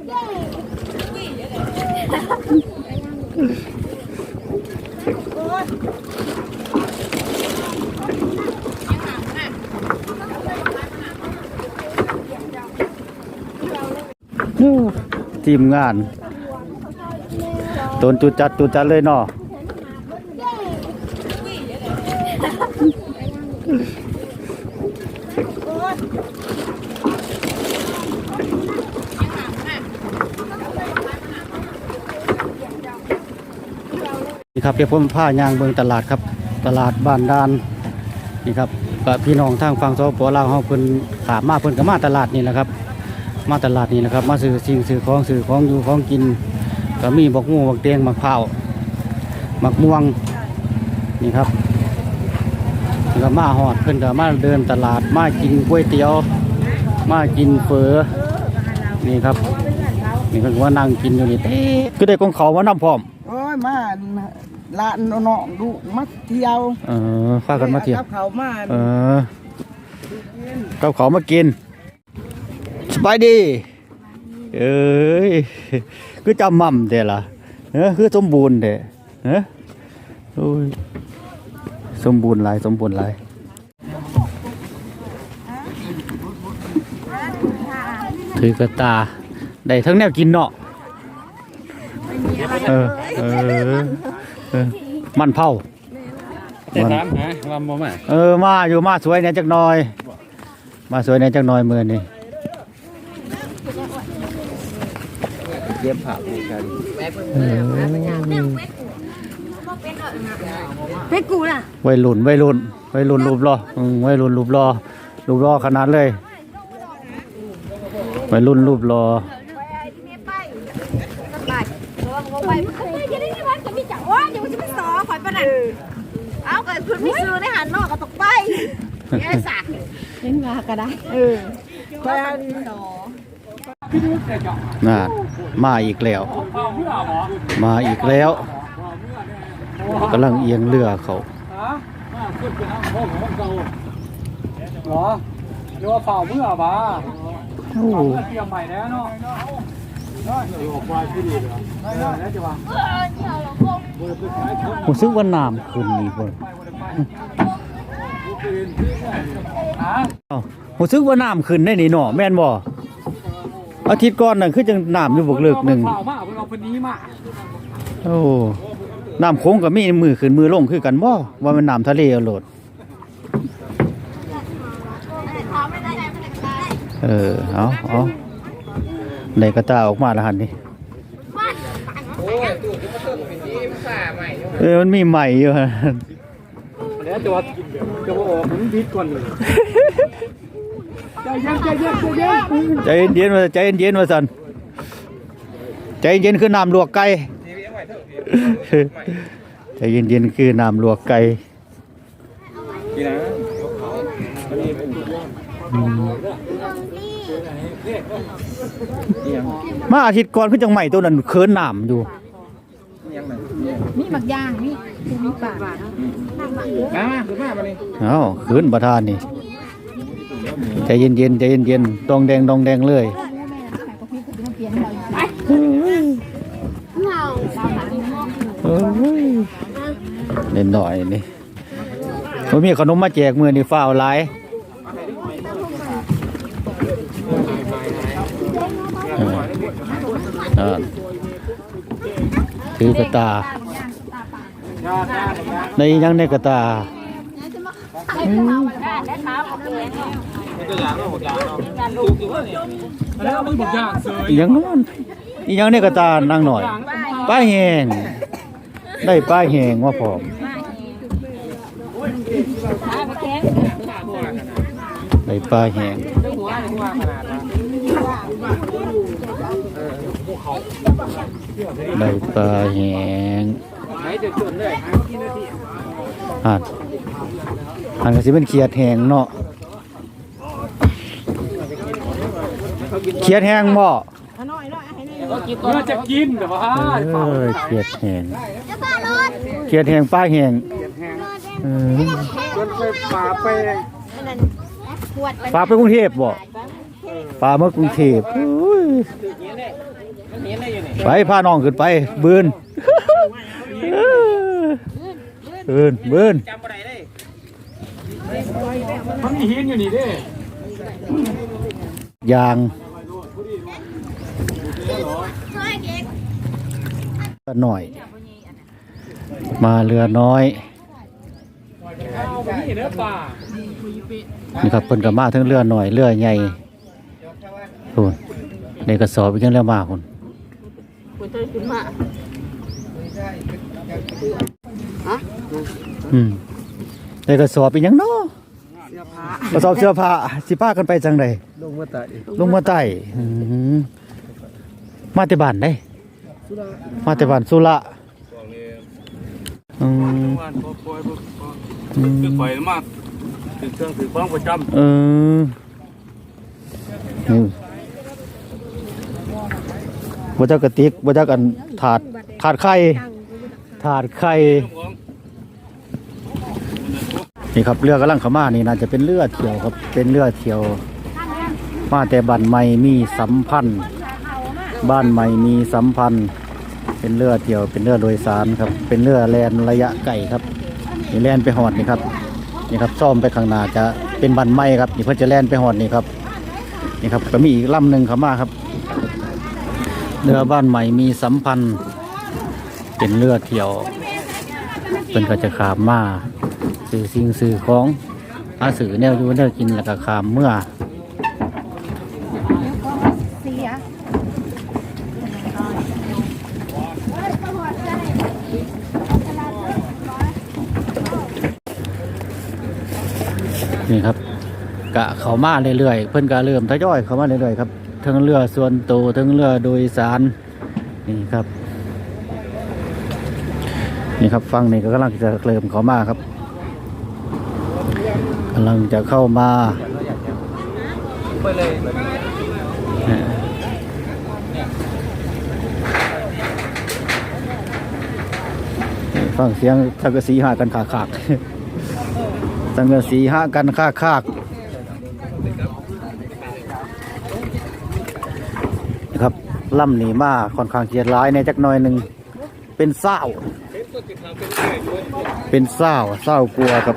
ทีมงานตนจุดจัดจุดจัดเลยเนาะ ครับเดี๋ยวผมพายางเบิงตลาดครับ ตลาดบ้านดานนี่ครับก็พี่น้องทางฝั่งสปลาวเฮาเพิ่นขามมาเพิ่นก็มาตลาดนี่แหละครับ มาตลาดนี่นะครับ มาซื้อสิ่งซื้อของซื้อของอยู่ของกินก็มีบักม่วงบักเตียงบักพร้าวบักม่วงนี่ครับก็มาหอดเพิ่นก็มาเดินตลาดมากินก๋วยเตี๋ยว มากินเฝอนี่ครับนี่เพิ่นว่านั่งกินอยู่นี่เต้คือได้ของเขามานำพร้อมโอ้ยมา ลานน้องดูมาเที่ยวเออพากันมาเที่ยว กับเขามาเออกับเขามากิน สบายดี เอ้ย คือจำมั่มเด้ล่ะเออคือสมบูรณ์เด้เออโอ้ยสมบูรณ์หลาย สมบูรณ์หลายถือกระตา ได้ทั้งแนวกินเนาะเออ เออ เออมันเผาแต่ถามหาว่าบ่มาเออมาอยู่มาสวยเนี่ยจักหน่อย มาสวยเนี่ยจักหน่อยมือนี่เย็บผ้ากันให้กูน่ะวัยรุ่นวัยรุ่นวัยรุ่นรูปรออืมวัยรุ่นรูปรอรูปรอขนาดเลยวัยรุ่นรูปรอ ไปไปมันเคยจะได้ที่วัดจะมีจังว่าเดี๋ยวมันจะไปสอขอยปะนั่นเอาเกิดคุณ ไม่ซื้อในหันนอกก็ตกไปแย่สักเล่นมาก็ได้ เออไปอันน่ามาอีกแล้ว มาอีกแล้วกำลังเอียงเรือเขาเหรอหรือว่าเฝ้าเมื่อบ่าโอ้เตรียมใหม่แล้วเนาะได้ออกไปที่ดีเลยได้แล้วจะว่าผมซึ้งว่าน้ำขึ้นนี่บ่ฮะเอ้าผมซึ้งว่าน้ำขึ้นได้นี่เนาะแม่นบ่อาทิตย์ก่อนน่ะคือจังน้ำอยู่บกเลิกหนึ่งเฝ้ามาเพิ่นเอาเพิ่นนี้มาโอ้น้ำโค้งกับมีมือขึ้นมือลงคือกันบ่ว่ามันน้ำทะเลเอาโลด เออเอาเอาในกระตาออกมาแล้วหันนี่เออมันมีใหม่อยู่ฮะ แล้วจะว่าจะว่าออกมันพิษก่อนเลยใจเย็นใจเย็นใจเย็นใจเย็นๆว่าใจเย็นๆว่าสันใจเย็นคือน้ำลวกไก่ใจเย็นๆคือน้ำลวกไก่นี่นะมาอาทิตย์ก่อนคือจังใหม่ตัวนั้นเคินน้ำอยู่ มีหมักย่างนี่มีปากมาขึ้นมาบัดนี้เอ้าคืนประธานนี่ใจเย็นๆใจเย็นๆดองแดงดองแดงเลยเอ้ยเล่นหน่อยนี่ผมมีขนมมาแจกมือนี่ฟ้าวหลายเอออ่า ถือกระตา ในยังในกระตาแล้วมึงบอกอย่างเสยอีหยังนอนอีหยังในกระตานั่งหน่อย ป้าแหงได้ป้าแหงว่าพร้อมได้ป้าแหง ได้ป้าแหงหนจะจนเลยอ่านอ่านก็สิเป็นเขียดแหงเนาะเขียดแหงบ่เมื่อจะกินแต่ว่าเออเขียดแหงเขียดแหงป้าแหงเออจนไปป่าไปฝากไปกรุงเทพบ่ปลาเมื่อกรุงเทพ ไปพาน้องขึ้นไป บืนบืนบืนมันมีหินอยู่นี่เด้ยางช่วยเก๊กหน่อย มาเรือน้อยนี่เด้อป่านี่ครับเพิ่นก็มาทั้งเรือหน่อยเรือใหญ่คุณในกระสอบอีกยังเรือมาคุณคุณ เตยขึ้นมาอืมในกระสอบอีกยังเนาะกระสอบเสื้อผ้าสิพากันไปจังไดลงมาตัดลงมาใต้อืมมาแต่บ้านได้มาแต่บ้านสุระอืมบ้านพอปล่อยพออืมคือปล่อยมาถือเครื่องถือฟ้องประจเออ บ่จักกระติกบ่จักอันถาดถาดไข่ถาดไข่นี่ครับเรือกำลังเข้ามานี่น่าจะเป็นเรือเที่ยวครับ เป็นเรือเที่ยว มาแต่บ้านใหม่มีสัมพันธ์ บ้านใหม่มีสัมพันธ์ เป็นเรือเที่ยว เป็นเรือโดยสารครับ เป็นเรือแลนระยะไกลครับนี่แลนไปหอดนี่ครับนี่ครับซ่อมไปข้างหน้าจะเป็นบ้านใหม่ครับนี่เพื่อจะแลนไปหอดนี่ครับนี่ครับก็มีอีกลำหนึ่งเข้ามาครับ เรือบ้านใหม่มีสัมพันธ์ เป็นเรือเที่ยว เป็นก็จะขามมาสื่อสิ่งสื่อของอาสื่อแนวยู่แนวกินแล้วก็ขามเมื่อนี่ครับกะเขามาเรื่อยๆเพิ่อนก็เริ่มทยอยเขามาเรื่อยๆครับ ทั้งเรือส่วนตัวทั้งเรือโดยสารนี่ครับ นี่ครับฟังนี่ก็กำลังจะเริ่มเข้ามาครับกำลังจะเข้ามาฟังเสียงสังกะสีหากันขาขากสังกะสีหากันขาขากนะครับ ล่ำหนีมาค่อนข้างเกียดร้ายในจักหน่อยหนึ่งเป็นเศร้า เป็นเศร้าเศร้ากลัวกับ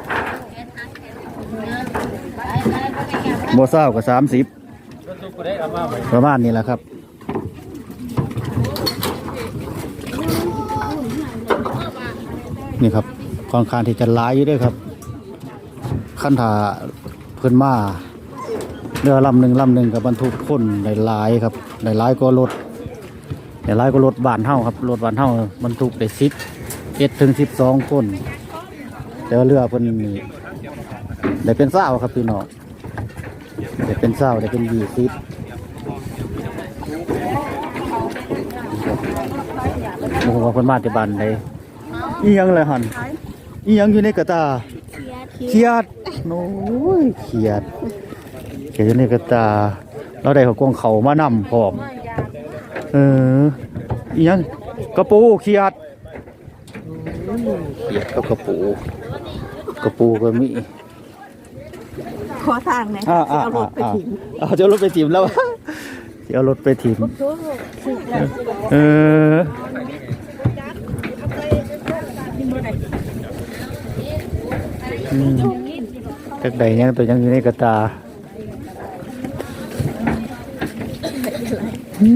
โมเศร้ากับสามสิบประมาณนี้แหละครับนี่ครับค่อนข้างที่จะร้ายอยู่ด้วยครับ ขั้นถาเพิ่นมาเรือลำหนึ่งลำหนึ่งกับบรรทุกคนหลายๆครับ หลายๆก็รถหลายๆก็รถบานเท่าครับรถบานเท่าบรรทุกได้สิบเอ็ดถึงสิบสองคนแต่ว่าเรือเพิ่นนี่ได้เป็นเศร้าครับพี่น้องได้เป็นเศร้าได้เป็นยี่สิบโอ้โหว่าเพิ่นมาแต่บ้านใดอีหยังเลยหันอีหยังอยู่ในกระตาเขียดโอ้ยเขียดเขียดอยู่ในกระตา เราได้เขากวงเขามานำพร้อมเอออีหยังกระปูเขียดเขียดกับกระปูกระปูก็มีขอทางเนี่ยอ่าอ่าเอารอ่าถไปทิ้งอ่าเอาจะเอารถไปถิ่มแล้วจะเอารถไปถิ่มเอออืมจักใดยังตัวยังอยู่ในกระตา อื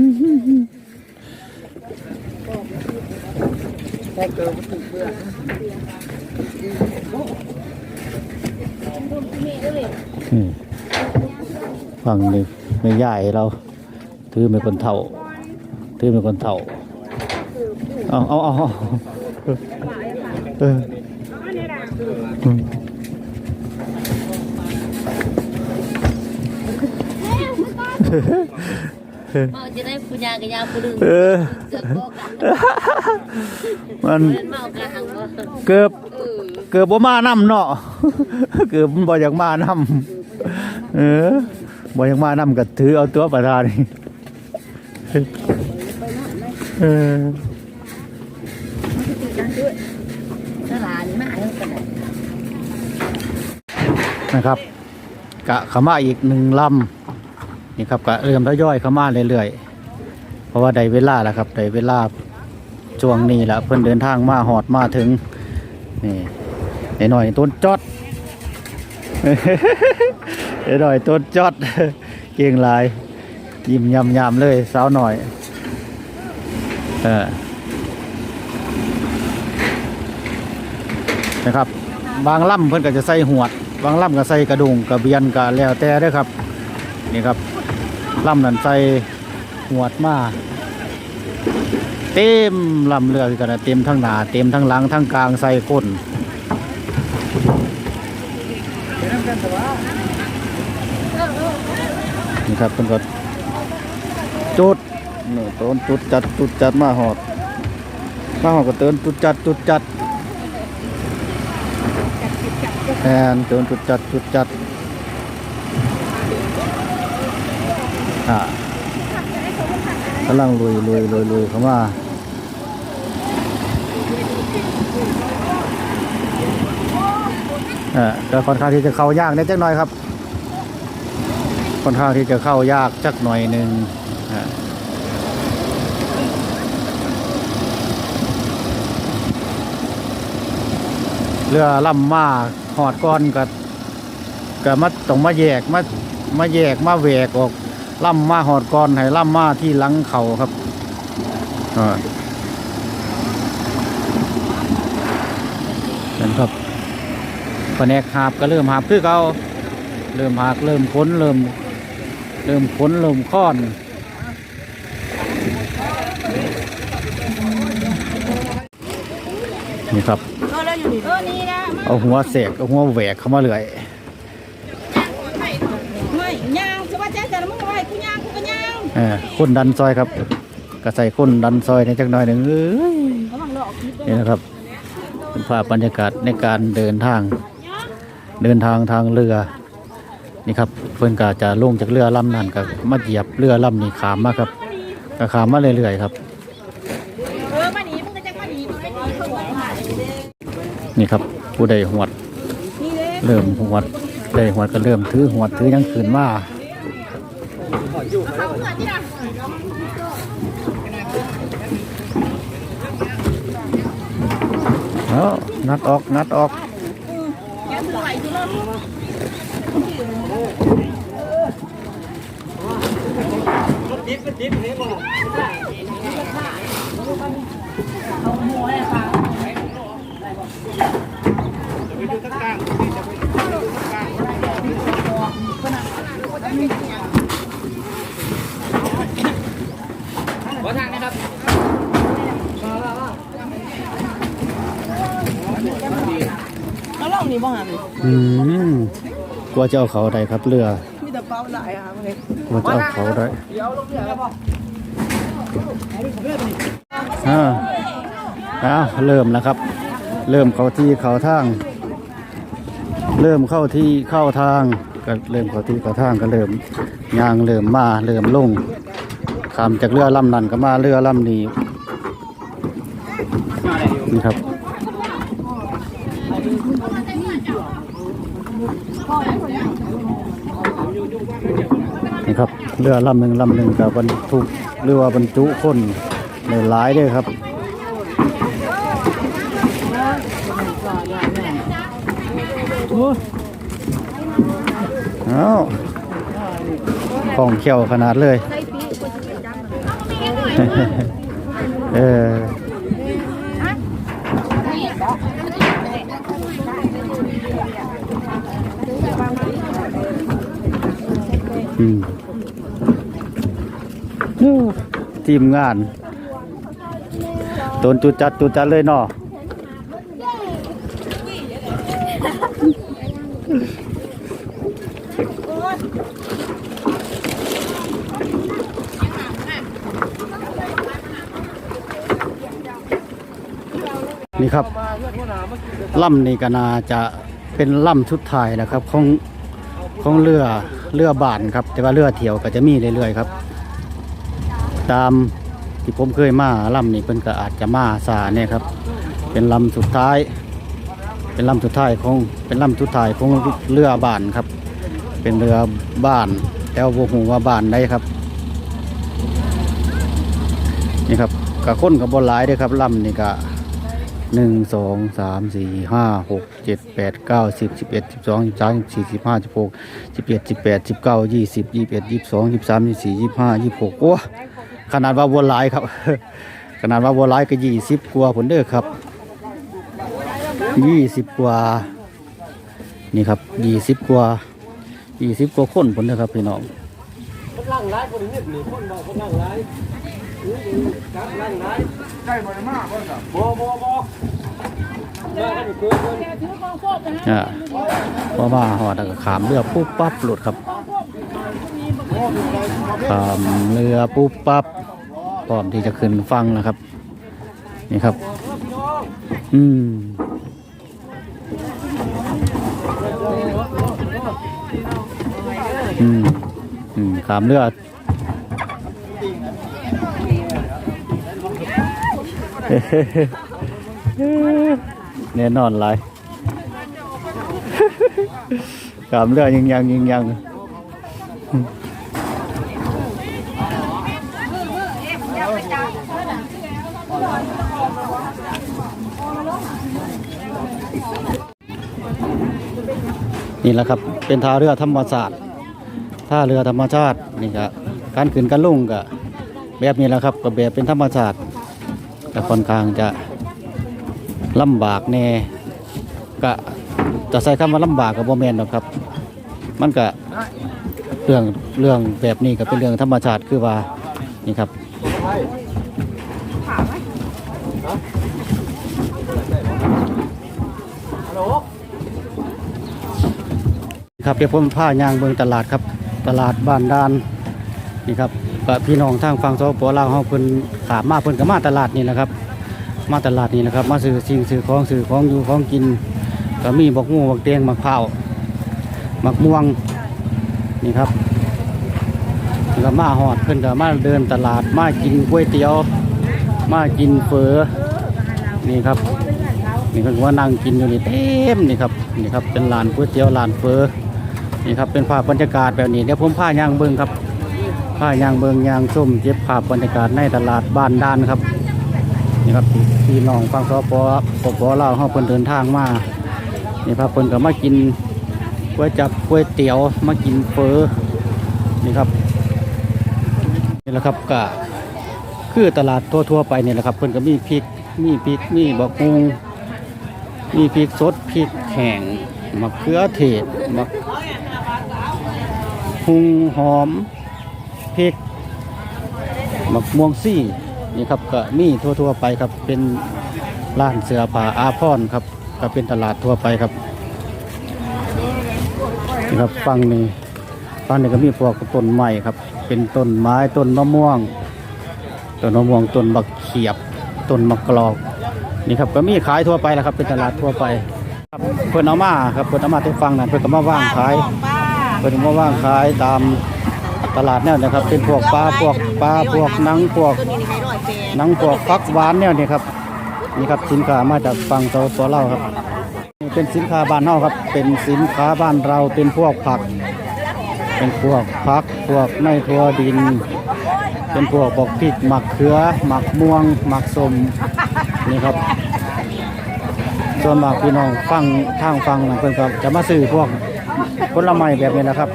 มฟังนี่ไม่ใหญ่เรา ถือเป็นคนเท่า ถือเป็นคนเท่า เอาเอาเอาเอเออ มเมาจะได้ปุญญากับยาปุดึงเออเกิดโกกันมันเมากระหังว่าเกือบเกือบบ่มานำเนาะเกือบมันบ่อยากมานำเออบ่อยากมานำก็ถือเอาตัวประธานนี่เออสลานี่มาเท่ากันเลยนะครับกะเขามาอีกหนึ่งลำ นี่ครับก็เริ่มทยอยเข้ามาเรื่อยๆเพราะว่าได้เวลาแล้วครับได้เวลาช่วงนี้ละเพิ่อนเดินทางมาหอดมาถึงนี่ไอ้หน่อยต้นจอดไอ้หน่อยต้นจอดเก่งลายยิ้มยำยำเลยสาวหน่อยเออนะครับบางล่ำเพิ่อนก็จะใส่หวด บางล่ำก็ใส่กระดุงกระเบียนก็แล้วแต่ด้อครับนี่ครับ ลำนั่นใส่หวดมาเต็มลำเรือคือกันนะเต็มทั้งหนาเต็มทั้งหลังทั้งกลางใส่ก้นนี่ครับเพิ่นก็จุดนี่ต้นจุดจัดจุดจัดมาหอดมาหอดก็เตือนจุดจัดจุดจัดแทนเตือนจุดจัดจุดจัด อ่ากำลังลุยลุยลุยลุยเข้ามาเออก็ค่อนข้างที่จะเข้ายากนิดจักหน่อยครับ ค่อนข้างที่จะเข้ายากจักหน่อยหนึ่งเรือล่ำมาหอดก้อนกับกับมาต้องมาแยกมามาแยกมาแหวกออก ล่ำมาหอดก้อนให้ล่ำมาที่หลังเขาครับอ่าเห็นครับแผนกหาบก็เริ่มหาบคือเขาเริ่มหากเริ่มค้นเริ่ม เริ่มขนเริ่มค้อนนี่ครับเออนี่นะเอาหัวเสกเอาหัวแหวกเข้ามาเลย เออคนดันซอยครับก็ใส่คนดันซอยในจักหน่อยหนึ่งเอ้ยนี่นะครับเป็นภาพบรรยากาศในการเดินทาง เดินทางทางเรือนี่ครับเพื่อนก็จะลงจากเรือลำนั้นก็มาเหยียบเรือลำนี้ขามมาครับก็ขามมาเรื่อยๆครับนี่ครับผู้ใดหวด เริ่มหวดได้หวดก็เริ่มถือหวดถือยังขืนมา เขาเหมือนที่นะเอ้านัดออก นัดออกแกถือไหวถือรถข อทางนะครับแล้วเรานี่บ่หันอืมกลัวจะเอาเขาได้ครับเรือมีแต่เป้าหลายอะเฮ้ยกลัวจะเอาเขาได้อ่าอ้าวเริ่มแล้วครับ เริ่มเข้าที่เข้าทาง เริ่มเข้าที่เข้าทางก็เริ่มเข้าที่เข้าทางก็เริ่มยางเริ่มมาเริ่มลง ข้ามจากเรือลำนั้นก็มาเรือลำนี้นี่ครับนี่ครับเรือลำหนึ่งลำหนึ่งกับบรรทุกเรือว่าบรรจุคนในหลายเด้วยครับเอาวของเขียวขนาดเลย เอออืมทีมงานตนจุดจัดจุดจัดเลยเนาะ นี่ครับล่ำนี่ก็น่าจะเป็นล่ำชุดท้ายนะครับของของเรือเรือบานครับ แต่ว่าเรือเที่ยวก็จะมีเรื่อยๆครับ ตามที่ผมเคยมาลำนี้เพิ่นก็อาจจะมาสาเนี่ยครับ เป็นลำสุดท้าย เป็นลำสุดท้ายของเป็นลำสุดท้ายของเรือบานครับ เป็นเรือบ้าน แต่ว่าหูว่าบ้านใดครับนี่ครับกะคนกับบอลหลายด้อครับลำนี่กะ หนึ่งสองสามสี่ห้าหกเจ็ดแปดเก้าสิบสิบเอ็ดสิบสองสิบสามสิบสี่สิบห้าสิบหกสิบเอ็ดสิบแปดสิบเก้ายี่สิบยี่สิบเอ็ดยี่สิบสองยี่สิบสามยี่สิบสี่ยี่สิบห้ายี่สิบหกโอ้ขนาดว่าบอลหลายครับ ขนาดว่าบอลหลายก็ยี่สิบกว่าผลเด้อครับยี่สิบกว่านี่ครับยี่สิบกว่ายี่สิบกว่าคนผลเด้อครับพี่น้องคนล่างร้ายคนนี้นี่คนบอกคนร่างร้าย ใกล้บ่ได้มาบ่ครับบ่บ่บ่อ่าพอมาหอดแล้วก็ขามเรือปุ๊บปั๊บหลุดครับขามเรือปุ๊บปั๊บพร้อมที่จะขึ้นฟังนะครับ นี่ครับ อืมอืมอืมขามเรือ แน่นอนหลายขามเรือยิงยังยิงยังนี่แหละครับ เป็นท่าเรือธรรมศาสตร์ท่าเรือธรรมชาตินี่ก็การขึ้นการลงก็แบบนี้แหละครับก็แบบเป็นธรรมชาติ แต่ค่อนข้างจะลำบากแน่ก็จะใช้คำว่าลำบากกับโมเมนต์หรอกครับ มันก็เรื่องเรื่องแบบนี้ก็เป็นเรื่องธรรมชาติคือว่านี่ครับครับเดี๋ยวผมพายางเบิงตลาดครับ ตลาดบ้านดานนี่ครับ ก็พี่น้องทางฝั่งสปลาวเฮาเพิ่นขามมาเพิ่นก็มาตลาดนี่แหละครับ มาตลาดนี่นะครับ มาซื้อสิ่งซื้อของซื้อของอยู่ของกินก็มีบักงูบักเตียงบักพร้าวบักม่วงนี่ครับแล้วก็มาหอดเพิ่นก็มาเดินตลาดมากินก๋วยเตี๋ยว มากินเฟอนี่ครับนี่ก็ว่านั่งกินอยู่นี่เต็มนี่ครับนี่ครับเป็นร้านก๋วยเตี๋ยวร้านเฟอนี่ครับเป็นภาพบรรยากาศแบบนี้เดี๋ยวผมพายางเบิ้งครับ พายางเบิงยางส้มเจ็บภาพบรรยากาศในตลาดบ้านด้านครับนี่ครับพี่น้องฟังสปปปลาวเฮาเพิ่นเดินทางมานี่พิ่นก็มากินก๋วยจับก๋วยเตี๋ยวมากินเฟอนี่ครับนี่แหละครับก็คือตลาดทั่วๆไปนี่แหละครับเพิ่นก็มีพริกมีพริกมีบักฮุงมีพริกสดพริกแห้งมะเขือเทศมะพุงหอม พริกมะม่วงซี่นี่ครับก็มีทั่วๆไปครับเป็นร้านเสือผ้าอาพรณ์ครับก็เป็นตลาดทั่วไปครับนี่ครับฟังนี่ฟังนี่ก็มีพวกต้นไม้ครับ เป็นต้นไม้ต้นมะม่วงต้นมะม่วงต้นบักเขียบต้นมะกรอกนี่ครับก็มีขายทั่วไปแล้วครับ เป็นตลาดทั่วไปครับเพิ่นเอามาครับเพิ่นเอามาที่ฟังนั่นเพิ่นก็มาว่างขายเพิ่นมาว่างขายตาม ตลาดแนวนะครับ เป็นพวกปลาพวกปลาพวกหนังพวกหนังพวกฟักหวานแนวนี้ครับนี่ครับสินค้ามาจากฝั่งตะวันตกเราครับนี่เป็นสินค้าบ้านเฮาครับ เป็นสินค้าบ้านเราเป็นพวกผัก เป็นพวกผักพวกในทั่วดิน เป็นพวกบอกพริกหมักเขือหมักม่วงหมักสมนี่ครับส่วนมากพี่น้องฟังทางฟังนะเพิ่นก็จะมาซื้อพวกผลไม้แบบนี้นะครับ